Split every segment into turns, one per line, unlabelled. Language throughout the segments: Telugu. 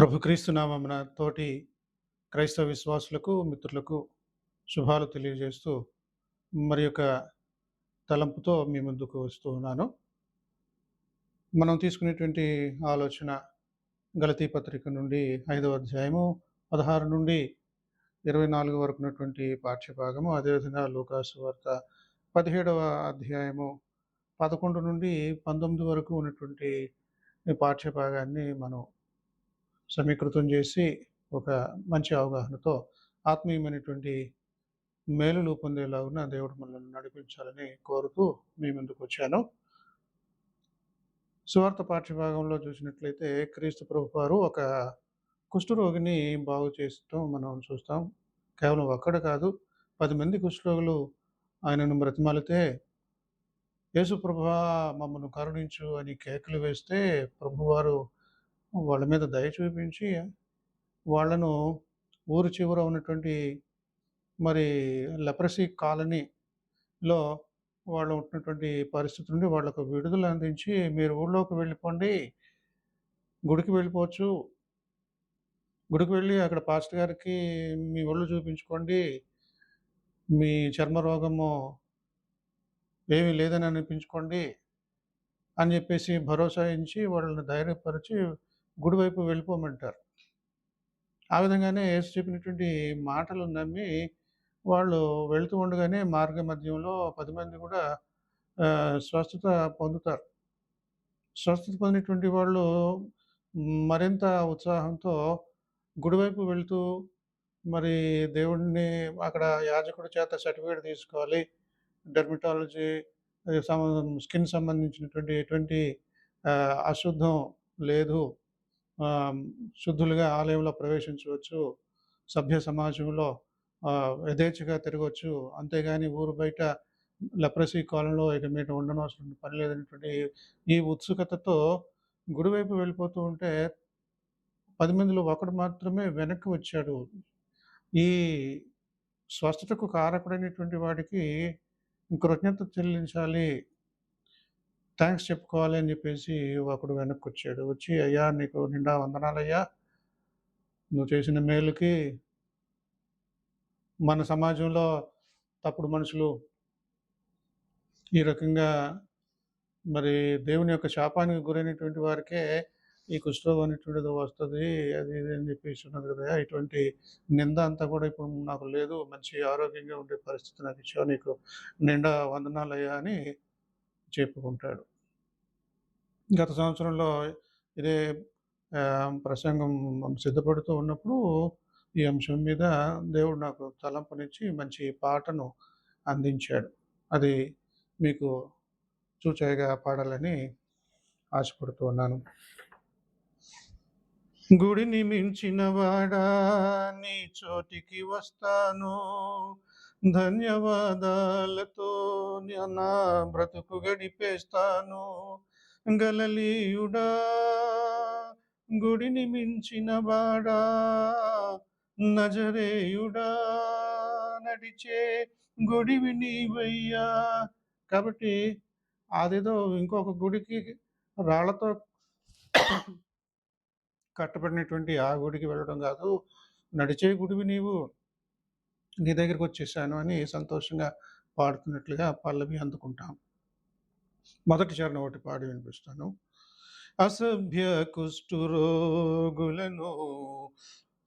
ప్రభుక్రీస్తునామమున తోటి క్రైస్తవ విశ్వాసులకు మిత్రులకు శుభాలు తెలియజేస్తూ మరి యొక్క తలంపుతో మీ ముందుకు వస్తూ ఉన్నాను. మనం తీసుకునేటువంటి ఆలోచన గలతీ పత్రిక నుండి ఐదవ అధ్యాయము పదహారు నుండి ఇరవై నాలుగు వరకు ఉన్నటువంటి పాఠ్యభాగము అదేవిధంగా లోకాసు వార్త పదిహేడవ అధ్యాయము పదకొండు నుండి పంతొమ్మిది వరకు ఉన్నటువంటి పాఠ్యభాగాన్ని మనం సమీకృతం చేసి ఒక మంచి అవగాహనతో ఆత్మీయమైనటువంటి మేలులు పొందేలాగున దేవుడు మనల్ని నడిపించాలని కోరుతూ మీ ముందుకు వచ్చాను. సువార్త పాఠ్యభాగంలో చూసినట్లయితే క్రీస్తు ప్రభు వారు ఒక కుష్ఠరోగిని బాగు చేయటం మనం చూస్తాం. కేవలం ఒక్కడ కాదు పది మంది కుష్ఠరోగులు ఆయనను బ్రతిమాలితే యేసు ప్రభు మమ్మల్ని కరుణించు అని కేకలు వేస్తే ప్రభువారు వాళ్ళ మీద దయ చూపించి వాళ్ళను ఊరు చివర ఉన్నటువంటి మరి లెప్రసీ కాలనీలో వాళ్ళు ఉంటున్నటువంటి పరిస్థితి నుండి వాళ్ళకు విడుదల అందించి మీరు ఊళ్ళోకి వెళ్ళిపోండి గుడికి వెళ్ళిపోవచ్చు. గుడికి వెళ్ళి అక్కడ పాస్టర్ గారికి మీ ఒళ్ళు చూపించుకోండి. మీ చర్మ రోగము ఏమీ లేదని అనిపించుకోండి అని చెప్పేసి భరోసా ఇచ్చి వాళ్ళని ధైర్యపరిచి గుడి వైపు వెళ్ళిపోమంటారు. ఆ విధంగానే యేసు చెప్పినటువంటి మాటలు నమ్మి వాళ్ళు వెళుతూ ఉండగానే మార్గ మధ్యంలో పది మంది కూడా స్వస్థత పొందుతారు. స్వస్థత పొందినటువంటి వాళ్ళు మరింత ఉత్సాహంతో గుడివైపు వెళుతూ మరి దేవుడిని అక్కడ యాజకుడి చేత సర్టిఫికేట్ తీసుకోవాలి. డెర్మటాలజీ స్కిన్ సంబంధించినటువంటి ఎటువంటి అశుద్ధం లేదు. శుద్ధులుగా ఆలయంలో ప్రవేశించవచ్చు సభ్య సమాజంలో యథేచ్ఛగా తిరగవచ్చు అంతేగాని ఊరు బయట లెప్రసీ కాలంలో ఇక మీద ఉండనవసరం పని లేదనేటువంటి ఈ ఉత్సుకతతో గుడివైపు వెళ్ళిపోతూ ఉంటే పది మందిలో ఒకడు మాత్రమే వెనక్కి వచ్చాడు. ఈ స్వస్థతకు కారకుడైనటువంటి వాడికి కృతజ్ఞత చెల్లించాలి. థ్యాంక్స్ చెప్పుకోవాలి అని చెప్పేసి ఒకడు వెనక్కి వచ్చాడు వచ్చి అయ్యా నీకు నిండా వందనాలయ్యా. నువ్వు చేసిన మేలుకి మన సమాజంలో తప్పుడు మనుషులు ఈ రకంగా మరి దేవుని యొక్క శాపానికి గురైనటువంటి వారికే ఈ కుష్ఠరోగం అనేటువంటిది వస్తుంది అది ఇది అని చెప్పేసి ఉన్నది కదా. ఇటువంటి నింద అంతా కూడా ఇప్పుడు నాకు లేదు. మంచి ఆరోగ్యంగా ఉండే పరిస్థితి నాకు ఇచ్చావు. నీకు నిండా వందనాలయ్యా అని చెప్పుకుంటాడు. గత సంవత్సరంలో ఇదే ప్రసంగం సిద్ధపడుతూ ఉన్నప్పుడు ఈ అంశం మీద దేవుడు నాకు తలంపనిచ్చి మంచి పాటను అందించాడు. అది మీకు చూచాయిగా పాడాలని ఆశపడుతూ ఉన్నాను. గుడిని మించిన వాడా నీ చోటికి వస్తాను. ధన్యవాదాలతో నా బ్రతుకు గడిపేస్తాను. గలలీయుడా గుడిని మించిన వాడా నజరేయుడా నడిచే గుడివి నీవయ్యా కాబట్టి అదేదో ఇంకొక గుడికి రాళ్ళతో కట్టబడినటువంటి ఆ గుడికి వెళ్ళడం కాదు నడిచే గుడివి నీవు. నీ దగ్గరికి వచ్చేసాను అని సంతోషంగా పాడుతున్నట్లుగా పల్లవి అందుకుంటాం. మొదటి చరణం ఒకటి పాడి వినిపిస్తాను. అసభ్య కుష్ఠురోగులను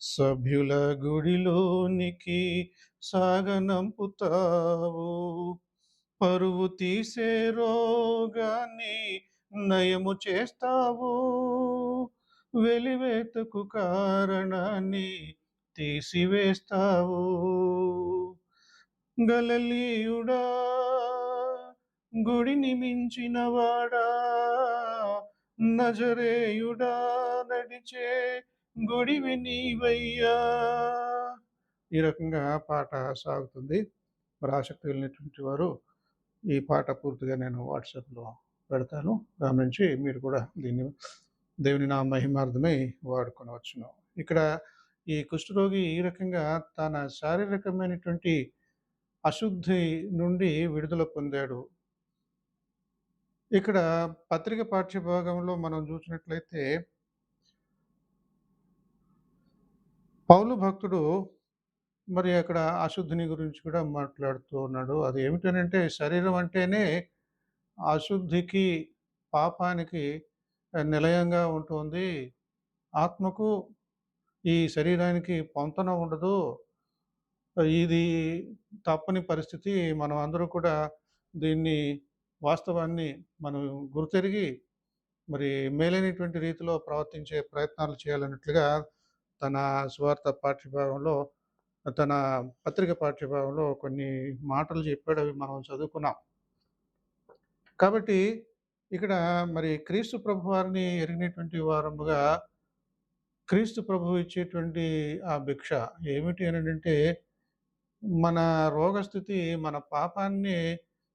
సభ్యుల గుడిలోనికి సాగనంపుతావు. పరువు తీసే రోగాన్ని నయము చేస్తావు. వెలివేతకు కారణాన్ని తీసివేస్తావు. గలలీయుడా గుడిని మించిన వాడా నజరేయుడా నడిచే గుడివి నీవయ్యా ఈ రకంగా పాట సాగుతుంది. మరి ఆసక్తి వెళ్ళినటువంటి వారు ఈ పాట పూర్తిగా నేను వాట్సాప్లో పెడతాను. గమనించి మీరు కూడా దీన్ని దేవుని నా మహిమార్థమై వాడుకొనవచ్చును. ఇక్కడ ఈ కుష్ఠరోగి ఈ రకంగా తన శారీరకమైనటువంటి అశుద్ధి నుండి విడుదల పొందాడు. ఇక్కడ పత్రిక పాఠ్యభాగంలో మనం చూసినట్లయితే పౌలు భక్తుడు మరి అక్కడ అశుద్ధిని గురించి కూడా మాట్లాడుతూ ఉన్నాడు. అది ఏమిటనంటే శరీరం అంటేనే అశుద్ధికి, పాపానికి నిలయంగా ఉంటుంది. ఆత్మకు, ఈ శరీరానికి పొంతన ఉండదు. ఇది తప్పని పరిస్థితి. మనం అందరూ కూడా దీన్ని వాస్తవాన్ని మనం గురితెరిగి మరి మేలైనటువంటి రీతిలో ప్రవర్తించే ప్రయత్నాలు చేయాలన్నట్లుగా తన స్వార్థ పాఠ్యభాగంలో తన పత్రిక పాఠ్యభాగంలో కొన్ని మాటలు చెప్పాడు. అవి మనం చదువుకున్నాం. కాబట్టి ఇక్కడ మరి క్రీస్తు ప్రభువారిని ఎరిగినటువంటి వారముగా క్రీస్తు ప్రభువు ఇచ్చేటువంటి ఆ భిక్ష ఏమిటి అని అంటే మన రోగస్థితి మన పాపాన్ని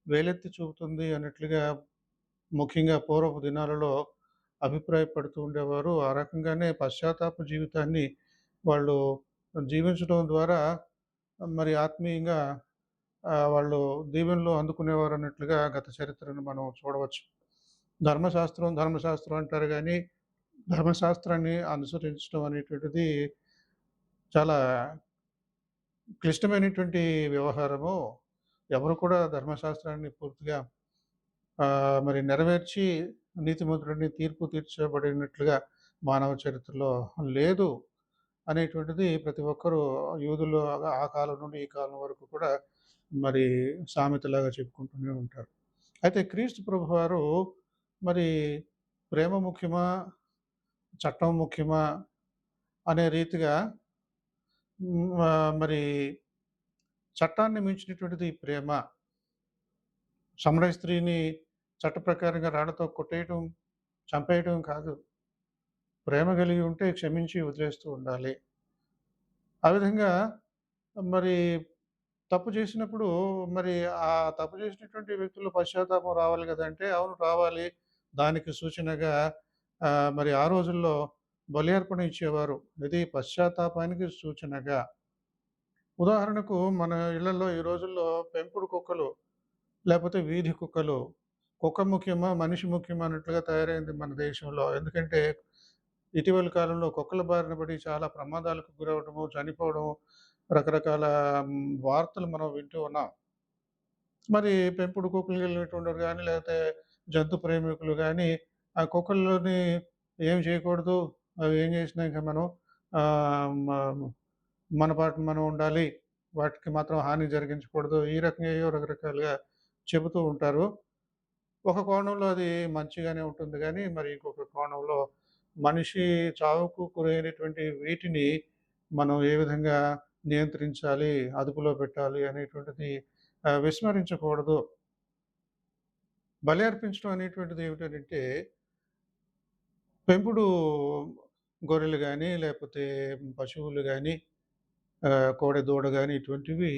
వేలెత్తి చూపుతుంది అన్నట్లుగా ముఖ్యంగా పూర్వపు దినాలలో అభిప్రాయపడుతూ ఉండేవారు. ఆ రకంగానే పశ్చాత్తాప జీవితాన్ని వాళ్ళు జీవించడం ద్వారా మరి ఆత్మీయంగా వాళ్ళు దీవెనలు అందుకునేవారు అన్నట్లుగా గత చరిత్రను మనం చూడవచ్చు. ధర్మశాస్త్రం, ధర్మశాస్త్రం అంటారు కానీ ధర్మశాస్త్రాన్ని అనుసరించడం అనేటువంటిది చాలా క్లిష్టమైనటువంటి వ్యవహారము. ఎవరు కూడా ధర్మశాస్త్రాన్ని పూర్తిగా మరి నెరవేర్చి నీతిమంతుడిని తీర్పు తీర్చబడినట్లుగా మానవ చరిత్రలో లేదు అనేటువంటిది ప్రతి ఒక్కరూ యూదులు ఆ కాలం నుండి ఈ కాలం వరకు కూడా మరి సామెతలాగా చెప్పుకుంటూనే ఉంటారు. అయితే క్రీస్తు ప్రభువారు మరి ప్రేమ ముఖ్యమా? చట్టం ముఖ్యమా? అనే రీతిగా మరి చట్టాన్ని మించినటువంటిది ప్రేమ. సమరయ స్త్రీని చట్ట ప్రకారంగా రాళ్ళతో కొట్టేయటం, చంపేయటం కాదు. ప్రేమ కలిగి ఉంటే క్షమించి వదిలేస్తూ ఉండాలి. ఆ విధంగా మరి తప్పు చేసినప్పుడు మరి ఆ తప్పు చేసినటువంటి వ్యక్తులు పశ్చాత్తాపం రావాలి కదంటే అవును రావాలి. దానికి సూచనగా మరి ఆ రోజుల్లో బలి అర్పణ ఇచ్చేవారు. ఇది పశ్చాత్తాపానికి సూచనగా. ఉదాహరణకు మన ఇళ్ళలో ఈ రోజుల్లో పెంపుడు కుక్కలు, లేకపోతే వీధి కుక్కలు, కుక్క ముఖ్యమా? మనిషి ముఖ్యమా? అన్నట్లుగా తయారైంది మన దేశంలో. ఎందుకంటే ఇటీవలి కాలంలో కుక్కల బారిన పడి చాలా ప్రమాదాలకు గురవడము చనిపోవడము, రకరకాల వార్తలు మనం వింటూ ఉన్నాం. మరి పెంపుడు కుక్కలు వెళ్ళినటువంటి కానీ లేకపోతే జంతు ప్రేమికులు కానీ ఆ కుక్కల్లోని ఏం చేయకూడదు. అవి ఏం చేసినాక మనం మన పాటు మనం ఉండాలి. వాటికి మాత్రం హాని జరిగించకూడదు. ఈ రకంగా ఏవో రకరకాలుగా చెబుతూ ఉంటారు. ఒక కోణంలో అది మంచిగానే ఉంటుంది కానీ మరి ఇంకొక కోణంలో మనిషి చావుకు గురైనటువంటి వీటిని మనం ఏ విధంగా నియంత్రించాలి, అదుపులో పెట్టాలి అనేటువంటిది విస్మరించకూడదు. బలి అర్పించడం అనేటువంటిది ఏమిటంటే పెంపుడు గొర్రెలు కానీ లేకపోతే పశువులు కానీ కోడె, దూడ కానీ ఇటువంటివి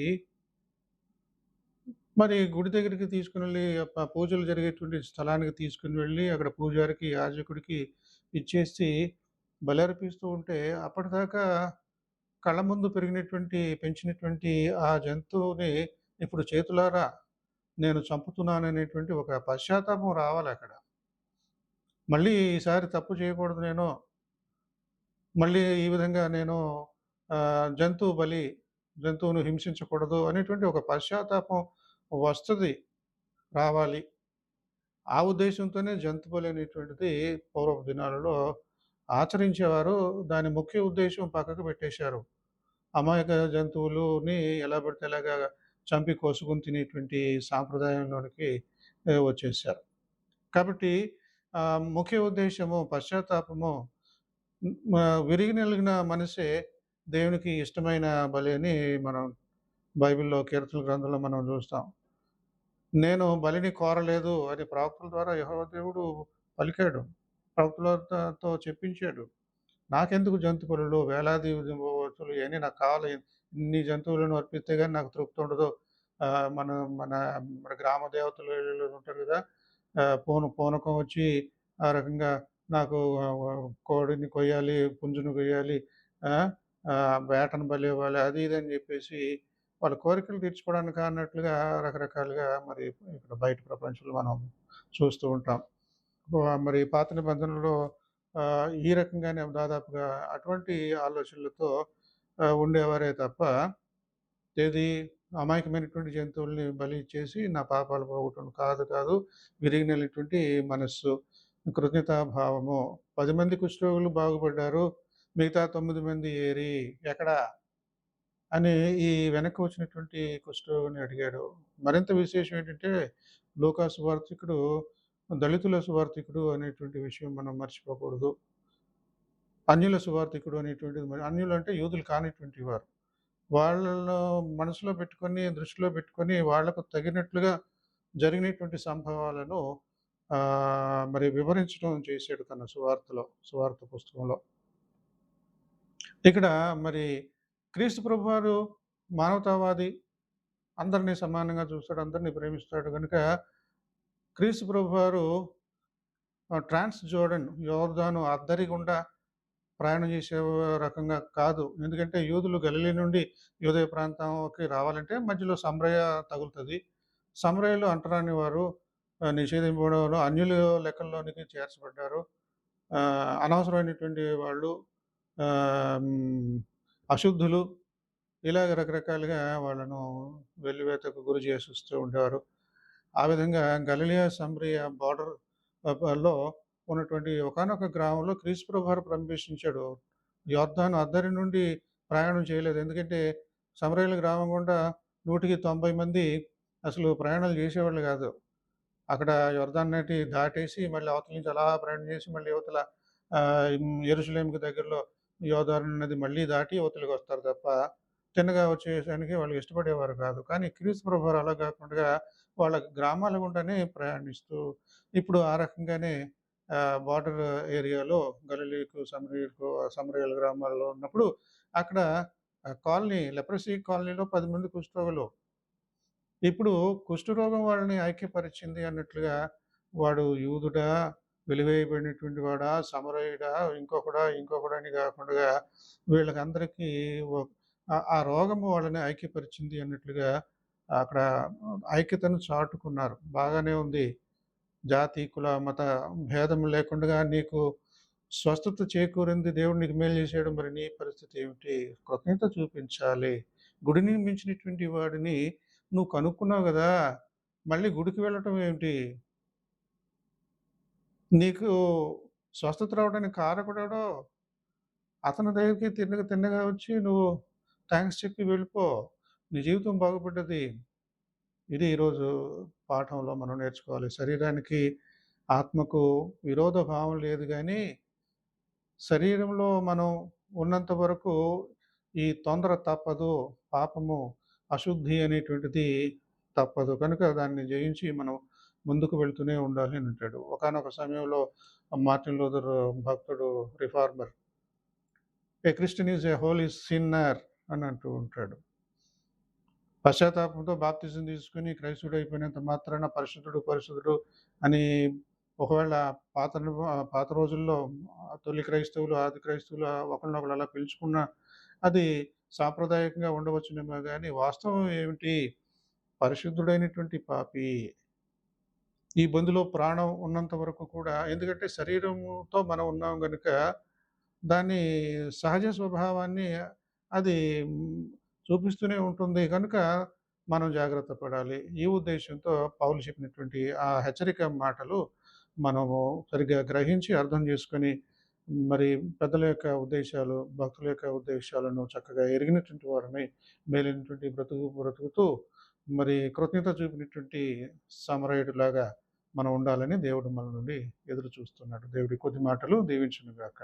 మరి గుడి దగ్గరికి తీసుకుని వెళ్ళి పూజలు జరిగేటువంటి స్థలానికి తీసుకుని వెళ్ళి, అక్కడ పూజారికి, యాజకుడికి ఇచ్చేసి బలర్పిస్తూ ఉంటే, అప్పటిదాకా కళ్ళ ముందు పెరిగినటువంటి, పెంచినటువంటి ఆ జంతువుని ఇప్పుడు చేతులారా నేను చంపుతున్నాననేటువంటి ఒక పశ్చాత్తాపం రావాలక్కడ. మళ్ళీ ఈసారి తప్పు చేయకూడదు నేను. మళ్ళీ ఈ విధంగా నేను జంతువు బలి, జంతువును హింసించకూడదు అనేటువంటి ఒక పశ్చాత్తాపం వస్తుంది రావాలి. ఆ ఉద్దేశంతోనే జంతు బలి అనేటువంటిది పూర్వపు దినాలలో ఆచరించేవారు. దాని ముఖ్య ఉద్దేశం పక్కకు పెట్టేశారు. అమాయక జంతువులని ఎలా పడితే ఎలాగా చంపి కోసుకుని తినేటువంటి సాంప్రదాయంలోనికి వచ్చేసారు కాబట్టి ముఖ్య ఉద్దేశ్యము పశ్చాత్తాపము విరిగి నలిగిన మనసే దేవునికి ఇష్టమైన బలి అని మనం బైబిల్‌లో కీర్తన గ్రంథంలో మనం చూస్తాం. నేను బలిని కోరలేదు అని ప్రవక్తల ద్వారా యహోదేవుడు పలికాడు. ప్రవక్తలతో చెప్పించాడు. నాకెందుకు జంతు పనులు వేలాది వస్తువులు ఇయన్నీ నాకు కావాలి. ఇన్ని జంతువులను అర్పిస్తే కానీ నాకు తృప్తి ఉండదు. మన మన మన గ్రామ దేవతలు ఉంటారు కదా పూన పూనకం వచ్చి ఆ రకంగా నాకు కోడిని కొయ్యాలి, పుంజుని కొయ్యాలి. ఆ! వేటను బలి ఇవ్వాలి. అది ఇది అని చెప్పేసి వాళ్ళ కోరికలు తీర్చుకోవడానికి అన్నట్లుగా రకరకాలుగా మరి ఇక్కడ బయట ప్రపంచంలో మనం చూస్తూ ఉంటాం. మరి పాత నిబంధనలో ఈ రకంగానే దాదాపుగా అటువంటి ఆలోచనలతో ఉండేవారే తప్ప ఏది అమాయకమైనటువంటి జంతువుల్ని బలి ఇచ్చేసి నా పాపాలు పోగొట్టడం కాదు కాదు విరిగినటువంటి మనస్సు, కృతజ్ఞతాభావము. పది మంది కుష్ఠరోగులు బాగుపడ్డారు. మిగతా తొమ్మిది మంది ఏరి ఎక్కడ? అని ఈ వెనక్కి వచ్చినటువంటి కుష్ఠరోగిని అడిగాడు. మరింత విశేషం ఏంటంటే లోకా సువార్థికుడు దళితుల సువార్థికుడు అనేటువంటి విషయం మనం మర్చిపోకూడదు. అన్యుల సువార్థికుడు అనేటువంటిది అన్యులు అంటే యూదులు కానిటువంటి వారు. వాళ్ళను మనసులో పెట్టుకొని, దృష్టిలో పెట్టుకొని వాళ్ళకు తగినట్లుగా జరిగినటువంటి సంభవాలను మరి వివరించడం చేశాడు తన సువార్తలో, సువార్త పుస్తకంలో. ఇక్కడ మరి క్రీస్తు ప్రభువారు మానవతావాది. అందరిని సమానంగా చూస్తాడు. అందరినీ ప్రేమిస్తాడు కనుక క్రీస్తు ప్రభువారు ట్రాన్స్ జోర్డన్ యోర్ధాను అద్దరి గుండా ప్రయాణం చేసే రకంగా కాదు. ఎందుకంటే యూదులు గలిలీ నుండి యూదయ ప్రాంతంకి రావాలంటే మధ్యలో సమరయ తగులుతుంది సమరయలు అంటరాని వారు నిషేధింపడంలో అన్యుల లెక్కల్లోనికి చేర్చబడ్డారు. అనవసరమైనటువంటి వాళ్ళు అశుద్ధులు ఇలాగ రకరకాలుగా వాళ్ళను వెల్లివేతకు గురి చేసిస్తూ ఉండేవారు. ఆ విధంగా గలలియా సంబ్రియా బార్డర్లో ఉన్నటువంటి ఒకానొక గ్రామంలో క్రీస్తుప్రభారు ప్రవేశించాడు. యొర్దాను అద్దరి నుండి ప్రయాణం చేయలేదు. ఎందుకంటే సమరేల గ్రామం గుండా 100కి 90 మంది అసలు ప్రయాణాలు చేసేవాళ్ళు కాదు. అక్కడ యొర్దాను దాటేసి మళ్ళీ అవతల నుంచి అలా ప్రయాణం చేసి మళ్ళీ ఇవతల ఆహ్, దగ్గరలో యోధారణ నది మళ్ళీ దాటి ఇవతలకి వస్తారు తప్ప తిన్నగా వచ్చేసరికి వాళ్ళు ఇష్టపడేవారు కాదు. కానీ క్రీస్తు ప్రభువారు అలా కాకుండా వాళ్ళ గ్రామాల గుండానే ప్రయాణిస్తూ ఇప్పుడు ఆ రకంగానే బార్డర్ ఏరియాలో గలలీకు సమరీకు సమరయల గ్రామాల్లో ఉన్నప్పుడు అక్కడ కాలనీ లెప్రసీ కాలనీలో పది మంది కుష్ఠరోగులు. ఇప్పుడు కుష్ఠరోగం వాళ్ళని ఐక్యపరిచింది అన్నట్లుగా వాడు యూదుడా, వెలివేయబడినటువంటి వాడా, సమరయుడా, ఇంకొకడా, ఇంకొకడా అని కాకుండా వీళ్ళకందరికీ ఆ రోగము వాళ్ళని ఐక్యపరిచింది అన్నట్లుగా అక్కడ ఐక్యతను చాటుకున్నారు. బాగానే ఉంది. జాతి, కుల, మత భేదం లేకుండా నీకు స్వస్థత చేకూరింది. దేవుడు నీకు మేలు చేసేయడం మరి నీ పరిస్థితి ఏమిటి? కృతజ్ఞత చూపించాలి. గుడిని మించినటువంటి వాడిని నువ్వు కనుక్కున్నావు కదా మళ్ళీ గుడికి వెళ్ళటం ఏమిటి? నీకు స్వస్థత రావడానికి కారకుడో అతని దగ్గరికి తిన్నగా తిన్నగా వచ్చి నువ్వు థ్యాంక్స్ చెప్పి వెళ్ళిపో. నీ జీవితం బాగుపడ్డది. ఇది ఈరోజు పాఠంలో మనం నేర్చుకోవాలి. శరీరానికి, ఆత్మకు విరోధ భావం లేదు కానీ శరీరంలో మనం ఉన్నంత వరకు ఈ తొందర తప్పదు. పాపము, అశుద్ధి అనేటువంటిది తప్పదు. కనుక దాన్ని జయించి మనం ముందుకు వెళ్తూనే ఉండాలి అని అంటాడు. ఒకానొక సమయంలో మార్టిన్ లూథర్ భక్తుడు reformer a Christian is a holy sinner అని అంటూ ఉంటాడు. పశ్చాత్తాపంతో బాప్తిజం తీసుకుని క్రైస్తుడు అయిపోయినంత మాత్రాన పరిశుద్ధుడు, పరిశుద్ధుడు అని ఒకవేళ పాత పాత రోజుల్లో తొలి క్రైస్తవులు, ఆది క్రైస్తవులు ఒకరినొకరు అలా పిలుచుకున్న అది సాంప్రదాయకంగా ఉండవచ్చునేమో కానీ వాస్తవం ఏమిటి? పరిశుద్ధుడైనటువంటి పాపి. ఈ బందులో ప్రాణం ఉన్నంత వరకు కూడా ఎందుకంటే శరీరంతో మనం ఉన్నాం కనుక దాని సహజ స్వభావాన్ని అది చూపిస్తూనే ఉంటుంది కనుక మనం జాగ్రత్త పడాలి. ఈ ఉద్దేశంతో పౌలు చెప్పినటువంటి ఆ హెచ్చరిక మాటలు మనము సరిగ్గా గ్రహించి అర్థం చేసుకొని మరి పెద్దల యొక్క ఉద్దేశాలు, భక్తుల యొక్క ఉద్దేశాలను చక్కగా ఎరిగినటువంటి వారమై మేలైనటువంటి బ్రతుకు బ్రతుకుతూ మరి కృతజ్ఞత చూపినటువంటి సమరయుడిలాగా మనం ఉండాలని దేవుడు మన నుండి ఎదురు చూస్తున్నాడు. దేవుడి కొద్ది మాటలు దీవించునుగాక